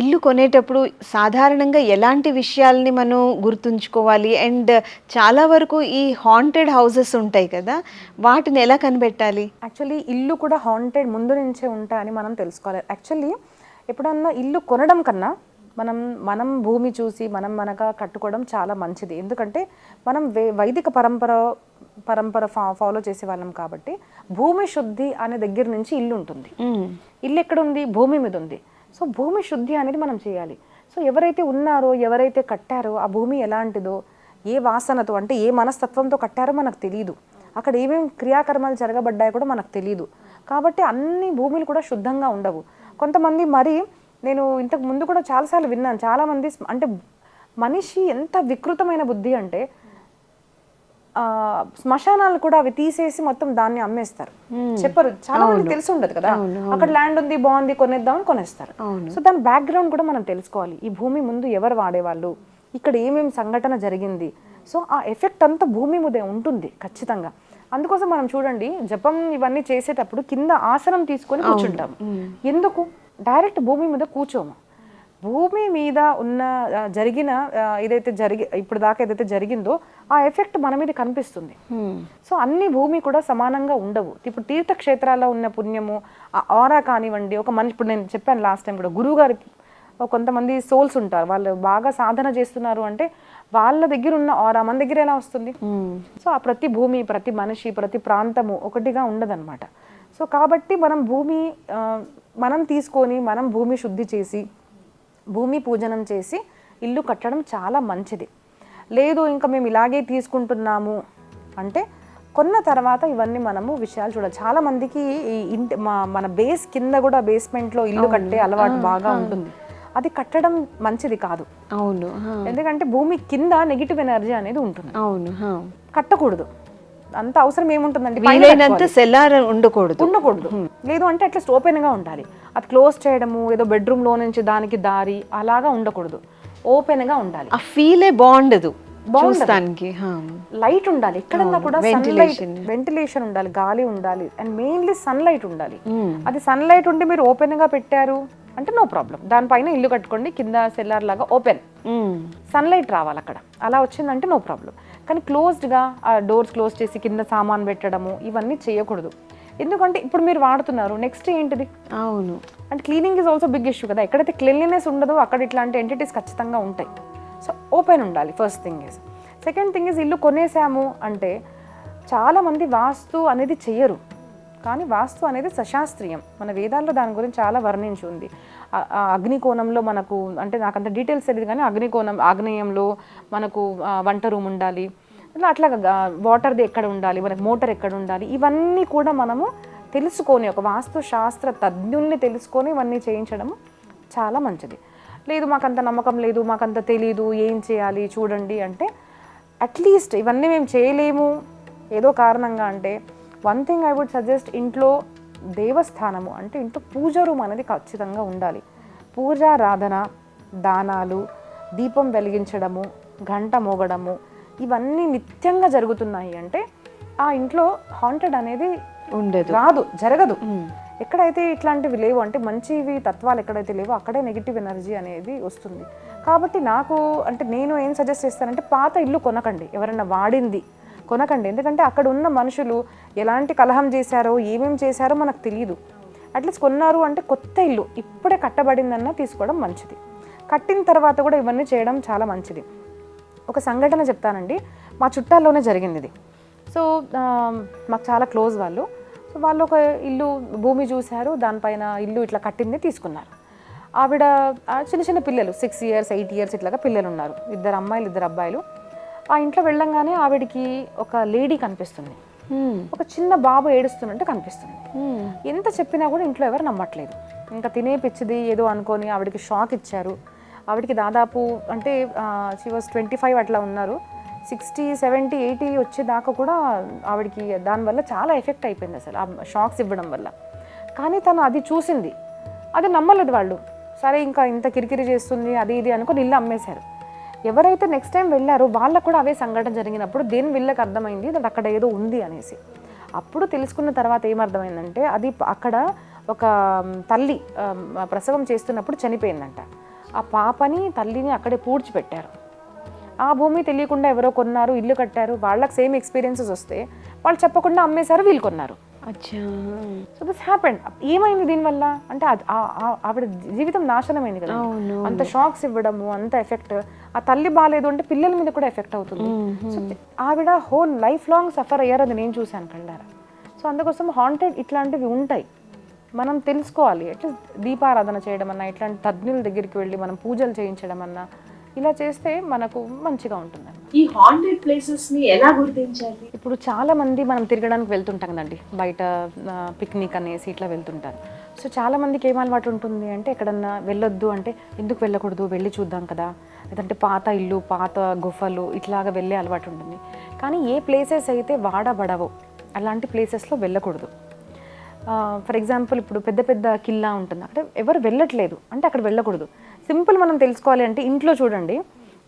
ఇల్లు కొనేటప్పుడు సాధారణంగా ఎలాంటి విషయాల్ని మనం గుర్తుంచుకోవాలి? అండ్ చాలా వరకు ఈ హాంటెడ్ హౌసెస్ ఉంటాయి కదా వాటిని ఎలా కనిపెట్టాలి? యాక్చువల్లీ ఇల్లు కూడా హాంటెడ్ ముందు నుంచే ఉంటాయని మనం తెలుసుకోవాలి. యాక్చువల్లీ ఎప్పుడన్నా ఇల్లు కొనడం కన్నా మనం మనం భూమి చూసి మనం మనగా కట్టుకోవడం చాలా మంచిది. ఎందుకంటే మనం వే వైదిక పరంపర పరంపర ఫా ఫాలో చేసే వాళ్ళం కాబట్టి భూమి శుద్ధి అనే దగ్గర నుంచి ఇల్లు ఉంటుంది. ఇల్లు ఎక్కడ ఉంది? భూమి మీద ఉంది. సో భూమి శుద్ధి అనేది మనం చేయాలి. సో ఎవరైతే ఉన్నారో ఎవరైతే కట్టారో ఆ భూమి ఎలాంటిదో ఏ వాసనతో అంటే ఏ మనస్తత్వంతో కట్టారో మనకు తెలియదు అక్కడ ఏమేమి క్రియాకర్మాలు జరగబడ్డాయో కూడా మనకు తెలియదు కాబట్టి అన్ని భూములు కూడా శుద్ధంగా ఉండవు. కొంతమంది మరి నేను ఇంతకు ముందు కూడా చాలాసార్లు విన్నాను. చాలామంది అంటే మనిషి ఎంత వికృతమైన బుద్ధి అంటే శ్మశానాలు కూడా అవి తీసేసి మొత్తం దాన్ని అమ్మేస్తారు. చెప్పరు. చాలా మంది తెలిసి ఉండదు కదా? అక్కడ ల్యాండ్ ఉంది బాగుంది కొనేద్దామని కొనేస్తారు. సో దాని బ్యాక్గ్రౌండ్ కూడా మనం తెలుసుకోవాలి. ఈ భూమి ముందు ఎవరు వాడేవాళ్ళు? ఇక్కడ ఏమేమి సంఘటన జరిగింది? సో ఆ ఎఫెక్ట్ అంతా భూమి మీదే ఉంటుంది ఖచ్చితంగా. అందుకోసం మనం చూడండి జపం ఇవన్నీ చేసేటప్పుడు కింద ఆసనం తీసుకొని కూర్చుంటాం ఎందుకు? డైరెక్ట్ భూమి మీద కూర్చోము. భూమి మీద ఉన్న జరిగిన ఏదైతే జరిగి ఇప్పుడు దాకా ఏదైతే జరిగిందో ఆ ఎఫెక్ట్ మన మీద కనిపిస్తుంది. సో అన్ని భూమి కూడా సమానంగా ఉండవు. ఇప్పుడు తీర్థక్షేత్రాల్లో ఉన్న పుణ్యము ఆ ఆరా కానివ్వండి ఒక మనిషి ఇప్పుడు నేను చెప్పాను లాస్ట్ టైం కూడా గురువు గారి కొంతమంది సోల్స్ ఉంటారు. వాళ్ళు బాగా సాధన చేస్తున్నారు అంటే వాళ్ళ దగ్గర ఉన్న ఆరా మన దగ్గర ఎలా వస్తుంది? సో ఆ ప్రతి భూమి ప్రతి మనిషి ప్రతి ప్రాంతము ఒకటిగా ఉండదన్నమాట. సో కాబట్టి మనం భూమి మనం తీసుకొని మనం భూమి శుద్ధి చేసి భూమి పూజనం చేసి ఇల్లు కట్టడం చాలా మంచిది. లేదు ఇంకా మేము ఇలాగే తీసుకుంటున్నాము అంటే కొన్న తర్వాత ఇవన్నీ మనము విషయాలు చూడాలి చాలా మందికి ఈ ఇంటి మా మన బేస్ కింద కూడా బేస్మెంట్లో ఇల్లు కట్టే అలవాటు బాగా ఉంటుంది. అది కట్టడం మంచిది కాదు. అవును. ఎందుకంటే భూమి కింద నెగిటివ్ ఎనర్జీ అనేది ఉంటుంది. అవును. కట్టకూడదు. అంత అవసరం ఏముంటుందండి? వీలైనంత సెల్లార్ ఉండకూడదు. ఉండకూడదు. లేదు అంటే అట్లీస్ట్ ఓపెన్గా ఉండాలి. అది క్లోజ్ చేయడము ఏదో బెడ్రూమ్లో నుంచి దానికి దారి అలాగా ఉండకూడదు. ఓపెన్గా ఉండాలి. ఆ ఫీలే బాగుండదు హా. లైట్ ఉండాలి. ఎక్కడన్నా కూడా వెంటిలేషన్ వెంటిలేషన్ ఉండాలి గాలి ఉండాలి అండ్ మెయిన్లీ సన్లైట్ ఉండాలి. అది సన్లైట్ ఉండి మీరు ఓపెన్గా పెట్టారు అంటే నో ప్రాబ్లం దానిపైన ఇల్లు కట్టుకోండి కింద సెల్లార్ లాగా ఓపెన్. సన్లైట్ రావాలి అక్కడ. అలా వచ్చిందంటే నో ప్రాబ్లం కానీ క్లోజ్డ్గా ఆ డోర్స్ క్లోజ్ చేసి కింద సామాన్ పెట్టడము ఇవన్నీ చేయకూడదు. ఎందుకంటే ఇప్పుడు మీరు వాడుతున్నారు నెక్స్ట్ ఏంటిది? అవును. అంటే cleaning is also big issue కదా. ఎక్కడైతే క్లీన్లీనెస్ ఉండదో అక్కడ ఇట్లాంటి ఎంటిటీస్ ఖచ్చితంగా ఉంటాయి. సో ఓపెన్ ఉండాలి first thing is second thing is ఇల్లు కొనేసాము అంటే చాలామంది వాస్తు అనేది చెయ్యరు. కానీ వాస్తు అనేది సశాస్త్రీయం. మన వేదాల్లో దాని గురించి చాలా వర్ణించి ఉంది. అగ్నికోణంలో మనకు అంటే నాకు అంత డీటెయిల్స్ తెలియదు కానీ అగ్నికోణం ఆగ్నేయంలో మనకు వంట రూమ్ ఉండాలి. ఇట్లా అట్లా వాటర్ది ఎక్కడ ఉండాలి మనకి మోటార్ ఎక్కడ ఉండాలి ఇవన్నీ కూడా మనము తెలుసుకొని ఒక వాస్తు శాస్త్ర తజ్ఞుల్ని తెలుసుకొని ఇవన్నీ చేయించడము చాలా మంచిది. లేదు మాకంత నమ్మకం లేదు మాకంత తెలీదు ఏం చేయాలి చూడండి అంటే అట్లీస్ట్ ఇవన్నీ మేము చేయలేము. ఏదో కారణంగా అంటే one thing I would suggest ఇంట్లో దేవస్థానము అంటే ఇంట్లో పూజ రూమ్ అనేది ఖచ్చితంగా ఉండాలి. పూజారాధన దానాలు దీపం వెలిగించడము గంట మోగడము ఇవన్నీ నిత్యంగా జరుగుతున్నాయి అంటే ఆ ఇంట్లో హాంటెడ్ అనేది ఉండదు. రాదు జరగదు. ఎక్కడైతే ఇట్లాంటివి లేవు అంటే మంచివి తత్వాలు ఎక్కడైతే లేవో అక్కడే నెగిటివ్ ఎనర్జీ అనేది వస్తుంది. కాబట్టి నాకు అంటే నేను ఏం సజెస్ట్ చేస్తానంటే పాత ఇల్లు కొనకండి. ఎవరైనా వాడింది కొనకండి. ఎందుకంటే అక్కడ ఉన్న మనుషులు ఎలాంటి కలహం చేశారో ఏమేం చేశారో మనకు తెలియదు అట్లీస్ట్ కొన్నారు అంటే కొత్త ఇల్లు ఇప్పుడే కట్టబడిందన్న తీసుకోవడం మంచిది. కట్టిన తర్వాత కూడా ఇవన్నీ చేయడం చాలా మంచిది. ఒక సంఘటన చెప్తానండి. మా చుట్టాల్లోనే జరిగింది ఇది. సో మాకు చాలా క్లోజ్ వాళ్ళు. సో వాళ్ళు ఒక ఇల్లు భూమి చూశారు. దానిపైన ఇల్లు ఇట్లా కట్టింది తీసుకున్నారు. ఆవిడ చిన్న చిన్న పిల్లలు సిక్స్ ఇయర్స్ ఎయిట్ ఇయర్స్ ఇట్లాగా పిల్లలు ఉన్నారు ఇద్దరు అమ్మాయిలు ఇద్దరు అబ్బాయిలు. ఆ ఇంట్లో వెళ్ళంగానే ఆవిడకి ఒక లేడీ కనిపిస్తుంది. ఒక చిన్న బాబు ఏడుస్తున్నట్టు కనిపిస్తుంది. ఎంత చెప్పినా కూడా ఇంట్లో ఎవరు నమ్మట్లేదు. ఇంకా తినే పిచ్చిది ఏదో అనుకొని ఆవిడకి షాక్ ఇచ్చారు. ఆవిడకి దాదాపు అంటే షీ వాజ్ ట్వంటీ ఫైవ్ అట్లా ఉన్నారు. సిక్స్టీ సెవెంటీ ఎయిటీ వచ్చేదాకా కూడా ఆవిడకి దానివల్ల చాలా ఎఫెక్ట్ అయిపోయింది అసలు ఆ షాక్స్ ఇవ్వడం వల్ల. కానీ తను అది చూసింది. అది నమ్మలేదు వాళ్ళు. సరే ఇంకా ఇంత కిరికిరి చేస్తుంది అది ఇది అనుకుని ఇల్లు అమ్మేశారు. ఎవరైతే నెక్స్ట్ టైం వెళ్ళారో వాళ్ళకు కూడా అవే సంఘటన జరిగినప్పుడు దేని వీళ్ళకి అర్థమైంది? అది అక్కడ ఏదో ఉంది అనేసి. అప్పుడు తెలుసుకున్న తర్వాత ఏమర్థమైందంటే అది అక్కడ ఒక తల్లి ప్రసవం చేస్తున్నప్పుడు చనిపోయిందంట. ఆ పాపని తల్లిని అక్కడే పూడ్చిపెట్టారు. ఆ భూమి తెలియకుండా ఎవరో కొన్నారు ఇల్లు కట్టారు వాళ్ళకి సేమ్ ఎక్స్పీరియన్సెస్ వస్తే వాళ్ళు చెప్పకుండా అమ్మేశారు వీళ్ళు కొన్నారు. సో దిస్ హ్యాపెండ్ ఏమైంది దీనివల్ల? అంటే ఆవిడ జీవితం నాశనమైంది కదా. అంత షాక్స్ ఇవ్వడము అంత ఎఫెక్ట్. ఆ తల్లి బాగాలేదు అంటే పిల్లల మీద కూడా ఎఫెక్ట్ అవుతుంది. సో ఆవిడ హోల్ లైఫ్ లాంగ్ సఫర్ అయ్యారు అది నేను చూశాను కళ్ళారా సో అందుకోసం హాంటెడ్ ఇట్లాంటివి ఉంటాయి. మనం తెలుసుకోవాలి. అట్లీస్ట్ దీపారాధన చేయడం అన్నా ఇట్లాంటి తజ్ఞుల దగ్గరికి వెళ్ళి మనం పూజలు చేయించడం అన్నా ఇలా చేస్తే మనకు మంచిగా ఉంటుంది ఈ హాంటెడ్ ప్లేసెస్ని ఎలా గుర్తించాలి? ఇప్పుడు చాలా మంది మనం తిరగడానికి వెళ్తుంటాం కదండి. బయట పిక్నిక్ అనేసి ఇట్లా వెళ్తుంటారు. సో చాలా మందికి ఏం అలవాటు ఉంటుంది అంటే ఎక్కడన్నా వెళ్ళొద్దు అంటే ఎందుకు వెళ్ళకూడదు? వెళ్ళి చూద్దాం కదా. లేదంటే పాత ఇల్లు పాత గుఫలు ఇట్లాగా వెళ్ళే అలవాటు ఉంటుంది. కానీ ఏ ప్లేసెస్ అయితే వాడబడవో అలాంటి ప్లేసెస్లో వెళ్ళకూడదు. ఫర్ ఎగ్జాంపుల్ ఇప్పుడు పెద్ద పెద్ద కిల్లా ఉంటుంది. అంటే ఎవరు వెళ్ళట్లేదు. అంటే అక్కడ వెళ్ళకూడదు. సింపుల్ మనం తెలుసుకోవాలి అంటే ఇంట్లో చూడండి.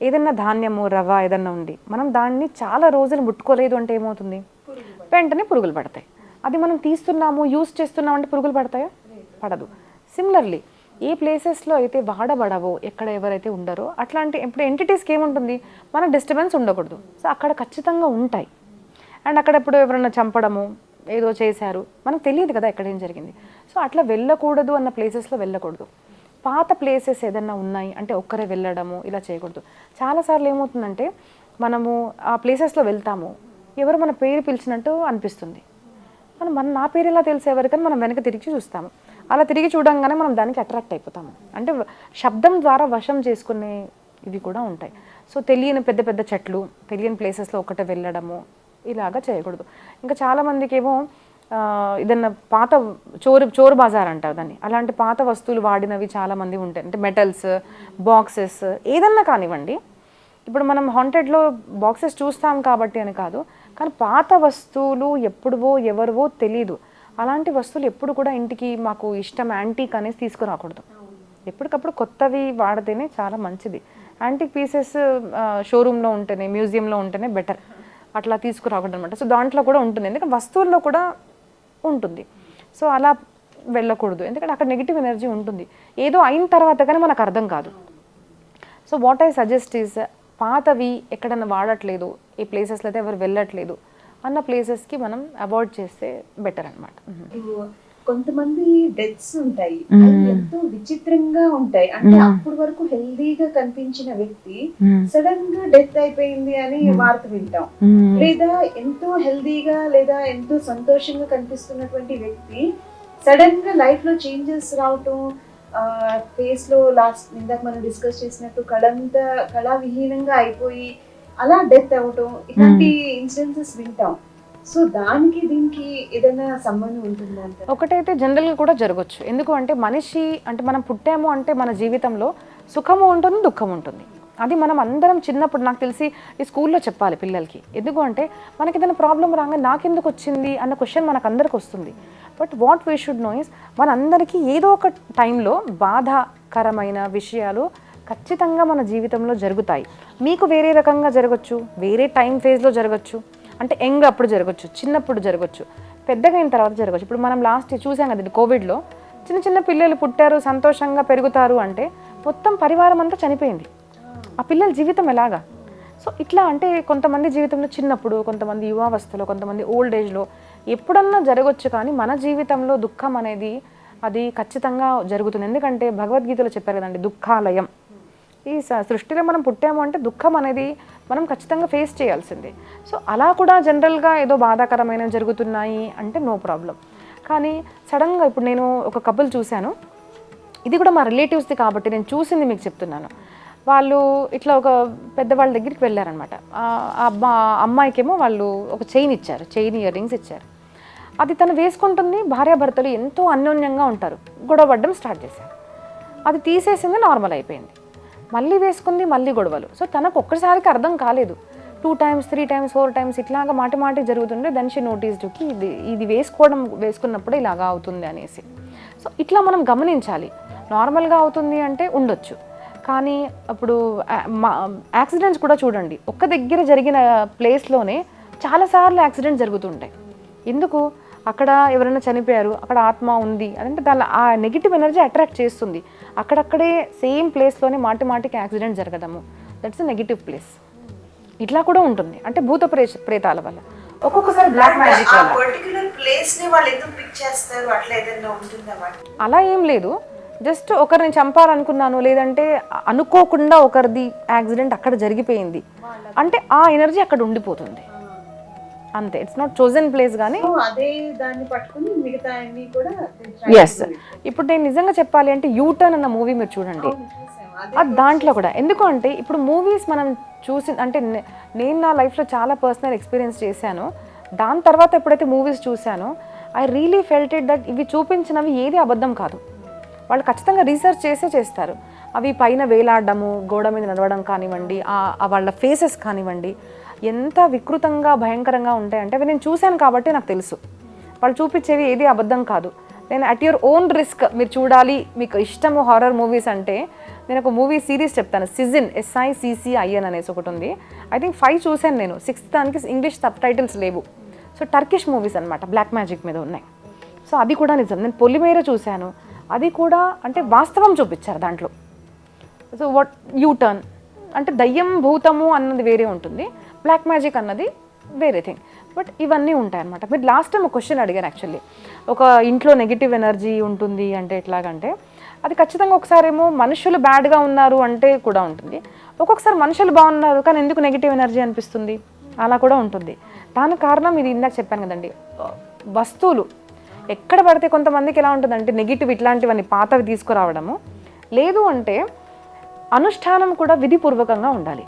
ఏదైనా ధాన్యము రవ ఏదన్నా ఉంది. మనం దాన్ని చాలా రోజులు ముట్టుకోలేదు అంటే ఏమవుతుంది? వెంటనే పురుగులు పడతాయి. అది మనం తీస్తున్నాము యూస్ చేస్తున్నాము అంటే పురుగులు పడతాయా? పడదు. సిమిలర్లీ ఏ ప్లేసెస్లో అయితే వాడబడవో ఎక్కడ ఎవరైతే ఉండరో అట్లాంటి ఇప్పుడు ఎంటిటీస్కి ఏముంటుంది? మనకు డిస్టర్బెన్స్ ఉండకూడదు. సో అక్కడ ఖచ్చితంగా ఉంటాయి. అండ్ అక్కడ ఇప్పుడు ఎవరైనా చంపడము ఏదో చేశారు. మనకు తెలియదు కదా ఎక్కడ ఏం జరిగింది. సో అట్లా వెళ్ళకూడదు అన్న ప్లేసెస్లో వెళ్ళకూడదు. పాత ప్లేసెస్ ఏదన్నా ఉన్నాయి అంటే ఒక్కరే వెళ్ళడము ఇలా చేయకూడదు. చాలాసార్లు ఏమవుతుందంటే మనము ఆ ప్లేసెస్లో వెళ్తాము. ఎవరు మన పేరు పిలిచినట్టు అనిపిస్తుంది. మనం మన నా పేరు ఎలా తెలిసే ఎవరికని మనం వెనక తిరిగి చూస్తాము. అలా తిరిగి చూడంగానే మనం దానికి అట్రాక్ట్ అయిపోతాము. అంటే శబ్దం ద్వారా వశం చేసుకునే ఇవి కూడా ఉంటాయి. సో తెలియని పెద్ద పెద్ద చెట్లు తెలియని ప్లేసెస్లో ఒకటే వెళ్ళడము ఇలాగా చేయకూడదు. ఇంకా చాలామందికి ఏమో ఏదన్నా పాత చోరు చోరు బజార్ అంటారు దాన్ని. అలాంటి పాత వస్తువులు వాడినవి చాలామంది ఉంటాయి అంటే మెటల్స్ బాక్సెస్ ఏదన్నా కానివ్వండి. ఇప్పుడు మనం హాంటెడ్లో బాక్సెస్ చూస్తాం కాబట్టి అని కాదు కానీ పాత వస్తువులు ఎప్పుడువో ఎవరివో తెలీదు. అలాంటి వస్తువులు ఎప్పుడు కూడా ఇంటికి మాకు ఇష్టం యాంటీక్ అనేసి తీసుకురాకూడదు. ఎప్పటికప్పుడు కొత్తవి వాడితేనే చాలా మంచిది. యాంటీక్ పీసెస్ షోరూంలో ఉంటేనే మ్యూజియంలో ఉంటేనే బెటర్ అట్లా తీసుకురాకూడదు అనమాట సో దాంట్లో కూడా ఉంటుంది. ఎందుకంటే వస్తువుల్లో కూడా ఉంటుంది. సో అలా వెళ్ళకూడదు. ఎందుకంటే అక్కడ నెగిటివ్ ఎనర్జీ ఉంటుంది. ఏదో అయిన తర్వాత కానీ మనకు అర్థం కాదు. So what I suggest is పాతవి ఎక్కడైనా వాడట్లేదు. ఈ ప్లేసెస్లో అయితే ఎవరు వెళ్ళట్లేదు. అన్న ప్లేసెస్కి మనం అవాయిడ్ చేస్తే బెటర్ అనమాట కొంతమంది డెత్స్ ఉంటాయి. ఎంతో విచిత్రంగా ఉంటాయి. అంటే అప్పటి వరకు హెల్దీగా కనిపించిన వ్యక్తి సడన్గా డెత్ అయిపోయింది అని వార్త వింటాం. లేదా ఎంతో హెల్దీగా లేదా ఎంతో సంతోషంగా కనిపిస్తున్నటువంటి వ్యక్తి సడన్గా లైఫ్లో చేంజెస్ రావటం ఫేస్లో లాస్ట్ ఇందాక మనం డిస్కస్ చేసినట్టు కళంతా కళావిహీనంగా అయిపోయి అలా డెత్ అవటం ఇలాంటి ఇన్సిడెన్సెస్ వింటాం. సో దానికి దీనికి ఏదైనా సంబంధం ఉంటుందంట ఒకటైతే జనరల్గా కూడా జరగచ్చు. ఎందుకు అంటే మనిషి అంటే మనం పుట్టాము అంటే మన జీవితంలో సుఖము ఉంటుంది దుఃఖం ఉంటుంది. అది మనం అందరం చిన్నప్పుడు నాకు తెలిసి ఈ స్కూల్లో చెప్పాలి పిల్లలకి. ఎందుకు అంటే మనకి ఏదైనా ప్రాబ్లం రాగా నాకెందుకు వచ్చింది అన్న క్వశ్చన్ మనకు అందరికి వస్తుంది. But what we should know is మనందరికీ ఏదో ఒక టైంలో బాధాకరమైన విషయాలు ఖచ్చితంగా మన జీవితంలో జరుగుతాయి. మీకు వేరే రకంగా జరగచ్చు వేరే టైం ఫేజ్లో జరగచ్చు. అంటే యంగ్ అప్పుడు జరగచ్చు చిన్నప్పుడు జరగచ్చు పెద్దగా అయిన తర్వాత జరగచ్చు. ఇప్పుడు మనం లాస్ట్ చూసాం కదండి కోవిడ్లో చిన్న చిన్న పిల్లలు పుట్టారు సంతోషంగా పెరుగుతారు అంటే మొత్తం పరివారం అంతా చనిపోయింది. ఆ పిల్లల జీవితం ఎలాగా? సో ఇట్లా అంటే కొంతమంది జీవితంలో చిన్నప్పుడు కొంతమంది యువావస్థలో కొంతమంది ఓల్డ్ ఏజ్లో ఎప్పుడన్నా జరగచ్చు కానీ మన జీవితంలో దుఃఖం అనేది అది ఖచ్చితంగా జరుగుతుంది. ఎందుకంటే భగవద్గీతలో చెప్పారు కదండి దుఃఖాలయం. ఈ సృష్టిలో మనం పుట్టాము అంటే దుఃఖం అనేది మనం ఖచ్చితంగా ఫేస్ చేయాల్సిందే. సో అలా కూడా జనరల్గా ఏదో బాధాకరమైన జరుగుతున్నాయి అంటే నో ప్రాబ్లం కానీ సడన్గా ఇప్పుడు నేను ఒక కపుల్ చూశాను. ఇది కూడా మా రిలేటివ్స్ది కాబట్టి నేను చూసింది మీకు చెప్తున్నాను. వాళ్ళు ఇట్లా ఒక పెద్దవాళ్ళ దగ్గరికి వెళ్ళారనమాట ఆ అబ్బా అమ్మాయికేమో వాళ్ళు ఒక చైన్ ఇచ్చారు చైన్ ఇయర్ రింగ్స్ ఇచ్చారు. అది తను వేసుకుంటుంది భార్యాభర్తలు ఎంతో అన్యోన్యంగా ఉంటారు. గొడవ పడ్డం స్టార్ట్ చేశారు. అది తీసేసింది నార్మల్ అయిపోయింది. మళ్ళీ వేసుకుంది మళ్ళీ గొడవలు. సో తనకు ఒక్కసారికి అర్థం కాలేదు. Two times three times four times ఇట్లాగా మాటి మాటి జరుగుతుండే దెన్ షీ నోటీస్డ్కి ఇది ఇది వేసుకోవడం వేసుకున్నప్పుడు ఇలాగా అవుతుంది అనేసి. సో ఇట్లా మనం గమనించాలి. నార్మల్గా అవుతుంది అంటే ఉండొచ్చు. కానీ అప్పుడు యాక్సిడెంట్స్ కూడా చూడండి. ఒక్క దగ్గర జరిగిన ప్లేస్లోనే చాలాసార్లు యాక్సిడెంట్స్ జరుగుతుంటాయి. ఎందుకు? అక్కడ ఎవరైనా చనిపోయారు అక్కడ ఆత్మ ఉంది అంటే దాని ఆ నెగిటివ్ ఎనర్జీ అట్రాక్ట్ చేస్తుంది. అక్కడక్కడే సేమ్ ప్లేస్లోనే మాటి మాటికి యాక్సిడెంట్ జరగడము దట్స్ అ నెగిటివ్ ప్లేస్ ఇట్లా కూడా ఉంటుంది. అంటే భూత ప్రే ప్రేతాల వల్ల. ఒక్కొక్కసారి బ్లాక్ మ్యాజిక్ అలా ఏం లేదు. జస్ట్ ఒకరిని చంపాలనుకున్నాను లేదంటే అనుకోకుండా ఒకరిది యాక్సిడెంట్ అక్కడ జరిగిపోయింది. అంటే ఆ ఎనర్జీ అక్కడ ఉండిపోతుంది. అంతే. ఇట్స్ నాట్ చోజన్ ప్లేస్ కానీ అదే దాన్ని పట్టుకుని మిగతా అన్ని కూడా ఎస్ ఇప్పుడు నేను నిజంగా చెప్పాలి అంటే యూటర్న్ అన్న మూవీ మీరు చూడండి. అది దాంట్లో కూడా. ఎందుకు అంటే ఇప్పుడు మూవీస్ మనం చూసి అంటే నేను నా లైఫ్లో చాలా పర్సనల్ ఎక్స్పీరియన్స్ చేశాను. దాని తర్వాత ఎప్పుడైతే movies చూశానో I really felt it that ఇవి చూపించినవి ఏది అబద్ధం కాదు. వాళ్ళు ఖచ్చితంగా రీసెర్చ్ చేసే చేస్తారు. అవి పైన వేలాడడము గోడ మీద నడవడం కానివ్వండి వాళ్ళ ఫేసెస్ కానివ్వండి ఎంత వికృతంగా భయంకరంగా ఉంటాయంటే అవి నేను చూశాను కాబట్టి నాకు తెలుసు. వాళ్ళు చూపించేవి ఏది అబద్ధం కాదు. నేను అట్ యువర్ ఓన్ రిస్క్ మీరు చూడాలి మీకు ఇష్టము హారర్ మూవీస్ అంటే నేను ఒక మూవీ సిరీస్ చెప్తాను. సిజిన్ ఎస్ఐ సిసిఐఎన్ అనేసి ఒకటి ఉంది. ఐ థింక్ ఫైవ్ చూశాను నేను. సిక్స్త్ దానికి ఇంగ్లీష్ సబ్ టైటిల్స్ లేవు. సో టర్కిష్ మూవీస్ అనమాట బ్లాక్ మ్యాజిక్ మీద ఉన్నాయి. సో అది కూడా నిజం. నేను పొలిమేర చూశాను. అది కూడా అంటే వాస్తవం చూపించారు దాంట్లో. సో వాట్ యూ టర్న్ అంటే దయ్యం భూతము అన్నది వేరే ఉంటుంది. బ్లాక్ మ్యాజిక్ అన్నది వేరే థింగ్ బట్ ఇవన్నీ ఉంటాయన్నమాట. మీరు లాస్ట్ టైం ఒక క్వశ్చన్ అడిగాను యాక్చువల్లీ ఒక ఇంట్లో నెగిటివ్ ఎనర్జీ ఉంటుంది అంటే ఎట్లాగంటే అది ఖచ్చితంగా ఒకసారి ఏమో మనుషులు బ్యాడ్గా ఉన్నారు అంటే కూడా ఉంటుంది. ఒక్కొక్కసారి మనుషులు బాగున్నారు కానీ ఎందుకు నెగిటివ్ ఎనర్జీ అనిపిస్తుంది? అలా కూడా ఉంటుంది. దానికి కారణం ఇది ఇందాక చెప్పాను కదండి. వస్తువులు. ఎక్కడ పడితే కొంతమందికి ఎలా ఉంటుందంటే నెగిటివ్ ఇట్లాంటివన్నీ పాతవి తీసుకురావడము. లేదు అంటే అనుష్ఠానం కూడా విధిపూర్వకంగా ఉండాలి.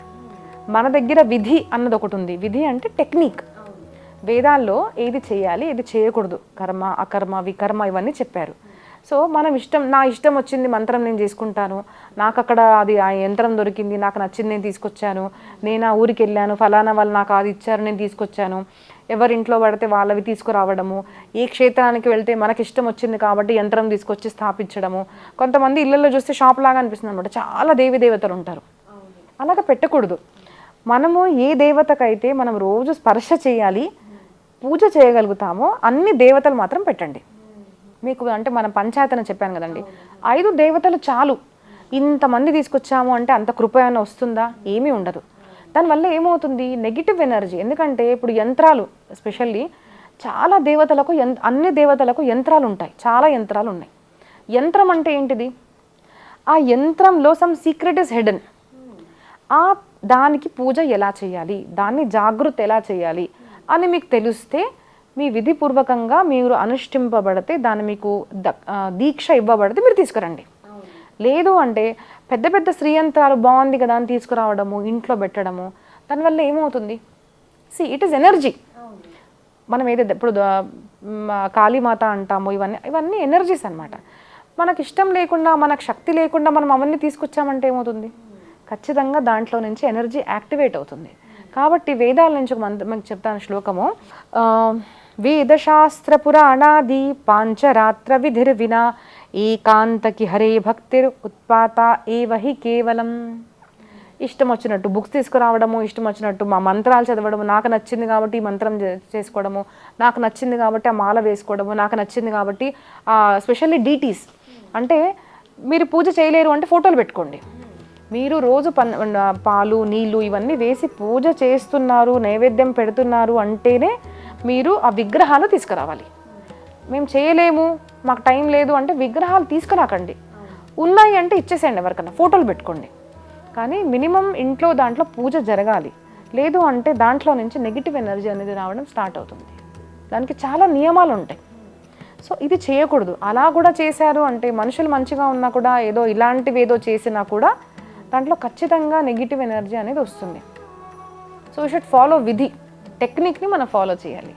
మన దగ్గర విధి అన్నది ఒకటి ఉంది విధి అంటే టెక్నిక్. వేదాల్లో ఏది చేయాలి ఏది చేయకూడదు. కర్మ అకర్మ వికర్మ ఇవన్నీ చెప్పారు. సో మనం ఇష్టం నా ఇష్టం వచ్చింది మంత్రం నేను చేసుకుంటాను. నాకు అక్కడ అది ఆ యంత్రం దొరికింది నాకు నచ్చింది నేను తీసుకొచ్చాను. నేను ఆ ఊరికి వెళ్ళాను ఫలానా వాళ్ళు నాకు అది ఇచ్చారు నేను తీసుకొచ్చాను. ఎవరి ఇంట్లో పడితే వాళ్ళవి తీసుకురావడము. ఏ క్షేత్రానికి వెళ్తే మనకి ఇష్టం వచ్చింది కాబట్టి యంత్రం తీసుకొచ్చి స్థాపించడము. కొంతమంది ఇళ్ళల్లో చూస్తే షాప్ లాగా అనిపిస్తుంది అనమాట చాలా దేవి దేవతలు ఉంటారు. అలాగ పెట్టకూడదు. మనము ఏ దేవతకైతే మనం రోజు స్పర్శ చేయాలి పూజ చేయగలుగుతామో అన్ని దేవతలు మాత్రం పెట్టండి. మీకు అంటే మనం పంచాయతన చెప్పాను కదండి. ఐదు దేవతలు చాలు. ఇంతమంది తీసుకొచ్చాము అంటే అంత కృప ఏమైనా వస్తుందా? ఏమీ ఉండదు. దానివల్ల ఏమవుతుంది? Negative energy. ఎందుకంటే ఇప్పుడు యంత్రాలు ఎస్పెషల్లీ చాలా దేవతలకు అన్ని దేవతలకు యంత్రాలు ఉంటాయి చాలా యంత్రాలు ఉన్నాయి యంత్రం అంటే ఏంటిది? ఆ యంత్రంలో సమ్ సీక్రెట్ ఇస్ హెడెన్ ఆ దానికి పూజ ఎలా చేయాలి? దాన్ని జాగృతి ఎలా చేయాలి? అని మీకు తెలిస్తే మీ విధిపూర్వకంగా మీరు అనుష్ఠింపబడితే దాన్ని మీకు దీక్ష ఇవ్వబడితే మీరు తీసుకురండి. లేదు అంటే పెద్ద పెద్ద శ్రీయంత్రాలు బాగుంది కదా అని తీసుకురావడము ఇంట్లో పెట్టడము దానివల్ల ఏమవుతుంది? సి ఇట్ ఈస్ ఎనర్జీ మనం ఏదైతే ఇప్పుడు కాళీమాత అంటాము ఇవన్నీ ఇవన్నీ ఎనర్జీస్ అన్నమాట. మనకి ఇష్టం లేకుండా మనకు శక్తి లేకుండా మనం అవన్నీ తీసుకొచ్చామంటే ఏమవుతుంది? ఖచ్చితంగా దాంట్లో నుంచి ఎనర్జీ యాక్టివేట్ అవుతుంది. కాబట్టి వేదాల నుంచి ఒక మంత్ర మీకు చెప్తాను శ్లోకము. ఆ, వేదశాస్త్ర పురాణాది పాంచరాత్ర విధిర్వినా ఏకాంతకి హరే భక్తిర్ ఉత్పాత ఏవహి కేవలం. ఇష్టం వచ్చినట్టు బుక్స్ తీసుకురావడము ఇష్టం వచ్చినట్టు మా మంత్రాలు చదవడము నాకు నచ్చింది కాబట్టి ఈ మంత్రం చేసుకోవడము నాకు నచ్చింది కాబట్టి ఆ మాల వేసుకోవడము నాకు నచ్చింది కాబట్టి స్పెషల్లీ డీటీస్. అంటే మీరు పూజ చేయలేరు అంటే ఫోటోలు పెట్టుకోండి. మీరు రోజు పన్ పాలు నీళ్ళు ఇవన్నీ వేసి పూజ చేస్తున్నారు నైవేద్యం పెడుతున్నారు అంటేనే మీరు ఆ విగ్రహాలు తీసుకురావాలి. మేము చేయలేము మాకు టైం లేదు అంటే విగ్రహాలు తీసుకురాకండి. ఉన్నాయి అంటే ఇచ్చేసేయండి ఎవరికన్నా ఫోటోలు పెట్టుకోండి. కానీ మినిమం ఇంట్లో దాంట్లో పూజ జరగాలి. లేదు అంటే దాంట్లో నుంచి నెగిటివ్ ఎనర్జీ అనేది రావడం స్టార్ట్ అవుతుంది. దానికి చాలా నియమాలు ఉంటాయి. సో ఇది చేయకూడదు. అలా కూడా చేశారు అంటే మనుషులు మంచిగా ఉన్నా కూడా ఏదో ఇలాంటివి ఏదో చేసినా కూడా దాంట్లో ఖచ్చితంగా నెగిటివ్ ఎనర్జీ అనేది వస్తుంది. సో యూ షుడ్ ఫాలో విధి. టెక్నిక్ని మనం ఫాలో చేయాలి.